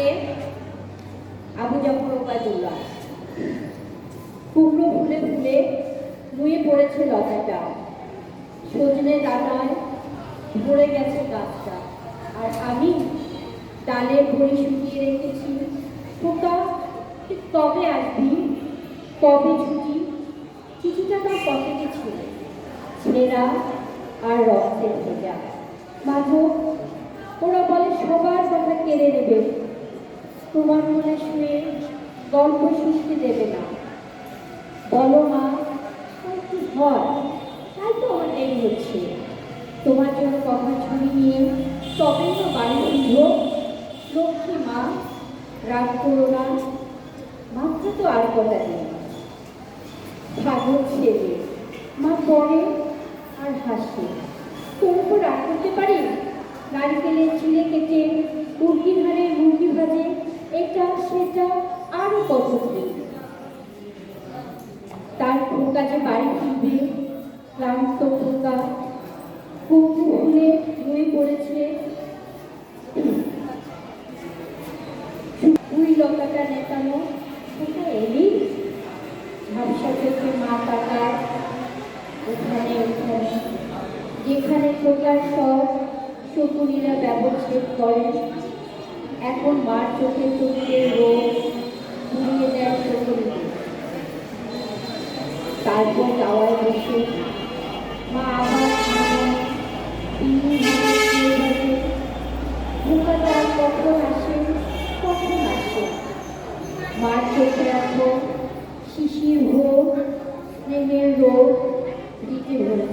থেকে আবু জাফর ওবায়দুল্লাহ কুমড়ো ফুলে ফুলে নুয়ে পড়েছে লতাটা। সজনে ডাটায় ভরে গেছে গাছটা। আর আমি ডালে ভরে শুকিয়ে রেখেছি খোকা কবে আসবি কবে ছুটি। চিঠিটা তার পকেটে ছিল, ছেঁড়া আর রক্তের ভেজা। মাধব, ওরা বলে, সবার কথা কেড়ে নেবে। তোমার মনে শুয়ে গল্প শুনতে দেবে না। বলো মা একটু হয়? তাই তো আমার দেরি হচ্ছে। তোমার জন্য কথা ছুরি নিয়ে তবেই তো বাড়ি ফিরব। লক্ষ্মী মা, রাগ করো না। মাত্র তো আর কথা নেই ভালো ছেলে মা পড়ে আর হাসে। তোর উপর রাগ করতে পারি? কাজে বাড়ি ফিরবে, ক্লান্ত খোকা কুমড়ো ফুলে ধুয়ে পড়েছে। দুই লতাটা নেতানো, কোথায় এলি? ঝাপসা চোখে মা তাকায় ওখানে ওখানে। যেখানে খোকার সব শকুনিরা ব্যবচ্ছেদ করে। এখন মার চোখে চোখে রোগ ঘুরিয়ে দেয় শকুনিকে তার কখন আসে কখন আসে মার চোখে রাখো শিশির ভোগ স্নেহের রোগ দিতে হয়েছে